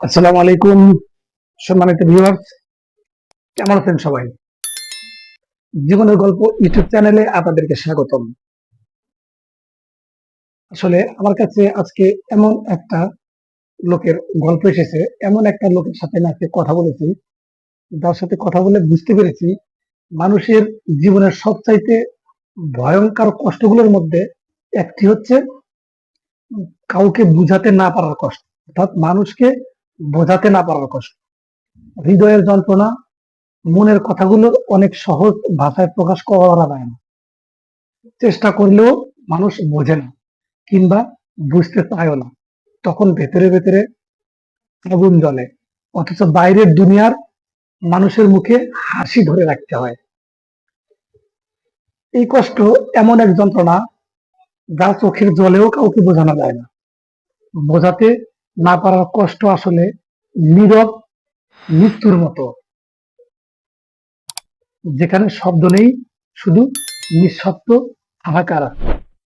আসসালামু আলাইকুম, সম্মানিত ভিউয়ার্স কেমন আছেন সবাই? জীবনের গল্প ইউটিউব চ্যানেলে আপনাদেরকে স্বাগতম। আসলে আমার কাছে আজকে এমন একটা লোকের গল্প এসেছে, এমন একটা লোকের সাথে আমি আজকে কথা বলেছি, যার সাথে কথা বলে বুঝতে পেরেছি মানুষের জীবনের সবচাইতে ভয়ঙ্কর কষ্টগুলোর মধ্যে একটি হচ্ছে কাউকে বুঝাতে না পারার কষ্ট। অর্থাৎ মানুষকে বোঝাতে না পারার কষ্ট। হৃদয়ের যন্ত্রণা, মনের কথাগুলো অনেক সহজ ভাষায় প্রকাশ করা যায় না। চেষ্টা করলেও মানুষ বোঝে না, কিংবা বুঝতে চায়ও না। তখন ভেতরে ভেতরে আগুন জ্বলে, অথচ বাইরের দুনিয়ার মানুষের মুখে হাসি ধরে রাখতে হয়। এই কষ্ট এমন এক যন্ত্রণা যা চোখের জলেও কাউকে বোঝানো যায় না। বোঝাতে না পারার কষ্ট আসলে নীরব মৃত্যুর মতো। যেখানে শব্দ নেই শুধু নিঃশব্দ হাহাকার